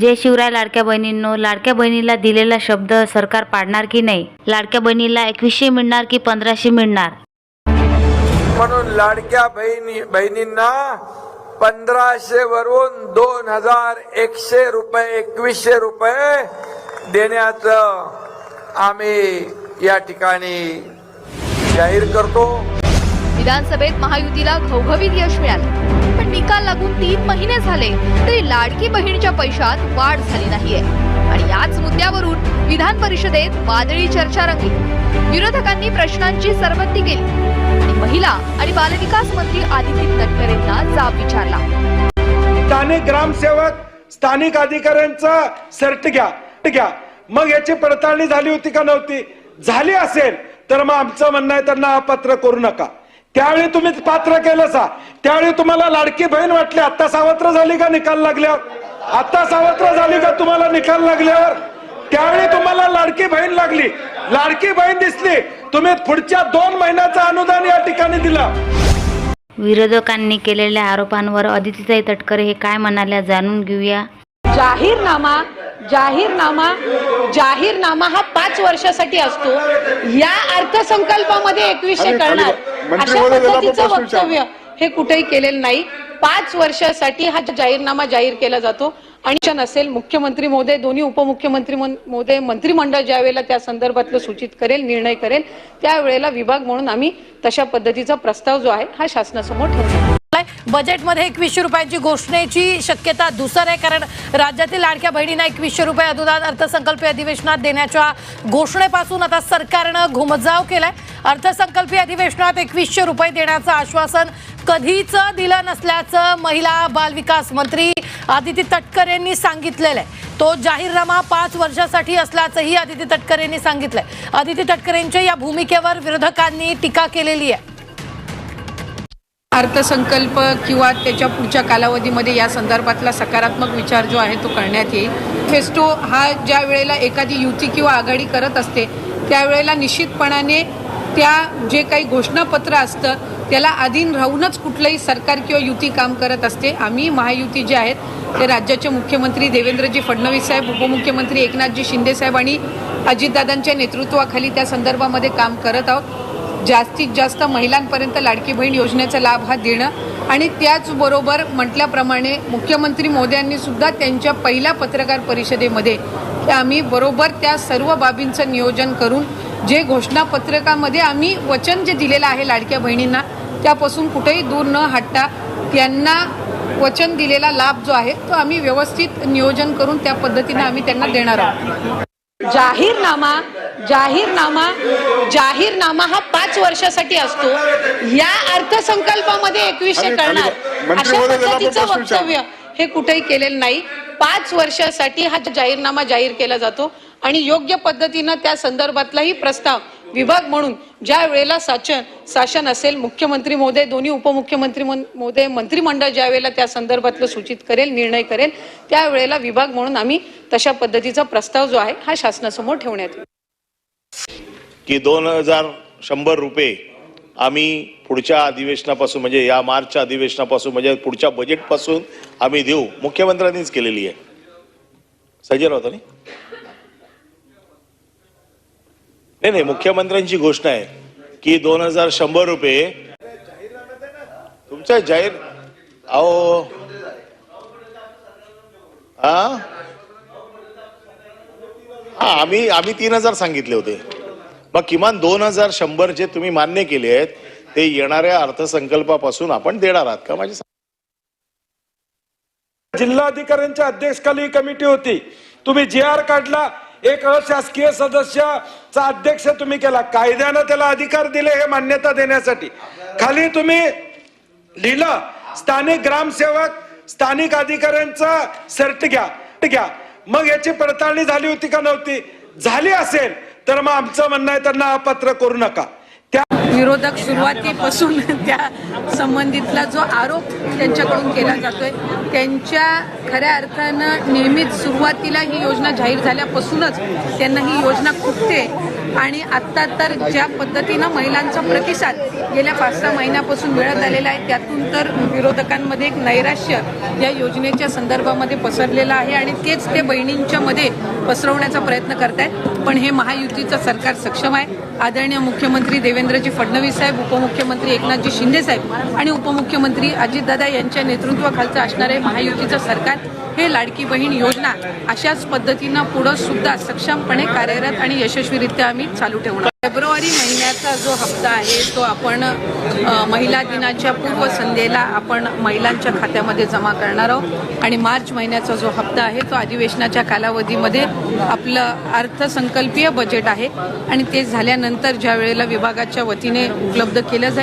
जे शिवराय लाडक्या बहिणींनो लाडक्या बहिणीला दिलेला शब्द सरकार पाडणार की नाही? लाडक्या बहिणीला एकवीसशे मिळणार की पंधराशे मिळणार? म्हणून लाडक्या बहिणी बहिणींना पंधराशे वरून दोन हजार एकशे रुपये एकवीसशे रुपये देण्याचं आम्ही या ठिकाणी जाहीर करतो. विधानसभेत महायुतीला घवघवीत यश मिळालं. पण निकाल लागून तीन महिने झाले तरी लाडकी बहिणीच्या पैशात वाढ झाली नाहीये. आणि याच मुद्द्यावरून विधान परिषदेत वादळी चर्चा रंगली. विरोधकांनी प्रश्नांची सरबत्ती केली. आणि महिला आणि बालविकास मंत्री आदिती तटकरेंना जाब विचारला. स्थानिक ग्रामसेवक स्थानिक अधिकाऱ्यांचा सर्ट घ्या घ्या. मग याची पडताळणी झाली होती का नव्हती? झाली असेल तर मग आमचं म्हणणं आहे त्यांना अपात्र करू नका. त्यावेळी तुम्ही पात्र केलं सा त्यावेळी तुम्हाला लाडकी बहीण वाटली आता सावत्र झाली का निकाल लागल्यावर? आता सावत्र झाली का तुम्हाला निकाल लागल्यावर? त्यावेळी तुम्हाला लाडकी बहीण लागली. लाडकी बहीण दिसली. तुम्ही पुढच्या दोन महिन्याचं अनुदान या ठिकाणी दिलं. विरोधकांनी केलेल्या आरोपांवर अदितीताई तटकरे हे काय म्हणाल्या जाणून घेऊया. जाहीरनामा जाहीरनामा जाहीरनामा हा पाच वर्षासाठी असतो. या अर्थसंकल्पामध्ये एकवीसशे करणार अशा पद्धतीचं वक्तव्य हे कुठेही केलेलं नाही. पाच वर्षासाठी हा जाहीरनामा जाहीर केला जातो. आणि नसेल मुख्यमंत्री महोदय दोन्ही उपमुख्यमंत्री महोदय मंत्रिमंडळ ज्या वेळेला त्या संदर्भातलं सूचित करेल निर्णय करेल त्यावेळेला विभाग म्हणून आम्ही तशा पद्धतीचा प्रस्ताव जो आहे हा शासनासमोर ठेवतो बजेटमध्ये एकवीसशे रुपयांची घोषणेची शक्यता दुसर आहे कारण राज्यातील लाडक्या बहिणींना एकवीसशे रुपये अनुदान अर्थसंकल्पीय अधिवेशनात देण्याच्या घोषणेपासून आता सरकारनं घुमजाव केलाय. अर्थसंकल्पीय अधिवेशनात एकवीसशे रुपये देण्याचं आश्वासन कधीच दिलं नसल्याचं महिला बालविकास मंत्री आदिती तटकर यांनी सांगितलेलं आहे. तो जाहीरनामा पाच वर्षासाठी असल्याचंही आदिती तटकर यांनी सांगितलंय. आदिती तटकरेंच्या या भूमिकेवर विरोधकांनी टीका केलेली आहे. अर्थसंकल्प किंवा त्याच्या पुढच्या कालावधीमध्ये या संदर्भातला सकारात्मक विचार जो आहे तो करण्यात येईल. फेस्टो हा ज्या वेळेला एखादी युती किंवा आघाडी करत असते त्यावेळेला निश्चितपणाने त्या जे काही घोषणापत्र असतं त्याला अधीन राहूनच कुठलंही सरकार किंवा युती काम करत असते. आम्ही महायुती जे आहेत ते राज्याचे मुख्यमंत्री देवेंद्रजी फडणवीस साहेब उपमुख्यमंत्री एकनाथजी शिंदे साहेब आणि अजितदादांच्या नेतृत्वाखाली त्या संदर्भामध्ये काम करत आहोत. जास्तीत जास्त महिलांपर्यंत लाडकी बहीण योजनेचा लाभ हा देणं आणि त्याचबरोबर म्हटल्याप्रमाणे मुख्यमंत्री मोदी सुद्धा त्यांच्या पहिल्या पत्रकार परिषदेमध्ये आम्ही बरोबर त्या सर्व बाबींचं नियोजन करून जे घोषणापत्रकामध्ये आम्ही वचन जे दिलेलं आहे लाडक्या बहिणींना त्यापासून कुठेही दूर न हटता त्यांना वचन दिलेला लाभ जो आहे तो आम्ही व्यवस्थित नियोजन करून त्या पद्धतीने आम्ही त्यांना देणार आहोत. जाहीरनामा जाहीरनामा जाहीरनामा हा पाच वर्षासाठी असतो. या अर्थसंकल्पामध्ये एकवीसशे करणार अशा पद्धतीचं वक्तव्य हे कुठेही केलेलं नाही. पाच वर्षासाठी हा जाहीरनामा जाहीर केला जातो आणि योग्य पद्धतीनं त्या संदर्भातलाही प्रस्ताव विभाग म्हणून ज्या वेळेला शासन शासन असेल मुख्यमंत्री महोदय दोन्ही उपमुख्यमंत्री महोदय मंत्रिमंडळ ज्या वेळेला त्या संदर्भातलं सूचित करेल निर्णय करेल त्यावेळेला विभाग म्हणून आम्ही तशा पद्धतीचा प्रस्ताव जो आहे हा शासनासमोर ठेवण्यात येईल. की दोन हजार शंभर रुपये आम्ही पुढच्या अधिवेशनापासून म्हणजे या मार्चच्या अधिवेशनापासून म्हणजे पुढच्या बजेटपासून आम्ही देऊ. मुख्यमंत्र्यांनीच केलेली आहे. सजेल राऊत नाही नाही नाही मुख्यमंत्र्यांची घोषणा आहे की दोन हजार शंभर रुपये तुमच्या जाहीर अहो. हा हा आम्ही आम्ही तीन हजार सांगितले होते. मग किमान दोन हजार शंभर जे तुम्ही मान्य केले आहेत ते येणाऱ्या अर्थसंकल्पापासून आपण देणार आहात का? माझी जिल्हाधिकाऱ्यांच्या अध्यक्षखाली कमिटी होती. तुम्ही जी आर काढला एक अशासकीय सदस्याचा अध्यक्ष तुम्ही केला. कायद्यानं त्याला अधिकार दिले हे मान्यता देण्यासाठी. खाली तुम्ही लिहिलं स्थानिक ग्रामसेवक स्थानिक अधिकाऱ्यांचा सर्ट घ्या घ्या. मग याची पडताळणी झाली होती का नव्हती? झाली असेल तर मग आमचं म्हणणं आहे त्यांना अपात्र करू नका. विरोधक सुरुवातीपासून त्या संबंधितला जो आरोप त्यांच्याकडून केला जातोय त्यांच्या खऱ्या अर्थानं नेहमीच सुरुवातीला ही योजना जाहीर झाल्यापासूनच त्यांना ही योजना खुपते आणि आत्ता तर ज्या पद्धतीनं महिलांचा प्रतिसाद गेल्या पाच सहा महिन्यापासून मिळत आलेला आहे त्यातून तर विरोधकांमध्ये एक नैराश्य या योजनेच्या संदर्भामध्ये पसरलेलं आहे आणि तेच ते बहिणींच्या मध्ये पसरवण्याचा प्रयत्न करतायत. पण हे महायुतीचं सरकार सक्षम आहे. आदरणीय मुख्यमंत्री देवेंद्रजी फडणवीस साहेब उपमुख्यमंत्री एकनाथजी शिंदे साहेब आणि उपमुख्यमंत्री अजितदादा यांच्या नेतृत्वाखालचं असणारे महायुतीचं सरकार हे लाडकी बहीण योजना अशाच पद्धतीनं पुढं सुद्धा सक्षमपणे कार्यरत आणि यशस्वीरित्या आम्ही चालू ठेवणार. फेब्रुवारी महिन्याचा जो हप्ता आहे तो आपण महिला दिनाच्या पूर्वसंध्येला आपण महिलांच्या खात्यामध्ये जमा करणार आहोत. आणि मार्च महिन्याचा जो हप्ता आहे तो अधिवेशनाच्या कालावधीमध्ये आपलं अर्थसंकल्पीय बजेट आहे. आणि ते झाल्यानंतर ज्या वेळेला विभागाच्या वतीने उपलब्ध केलं जाईल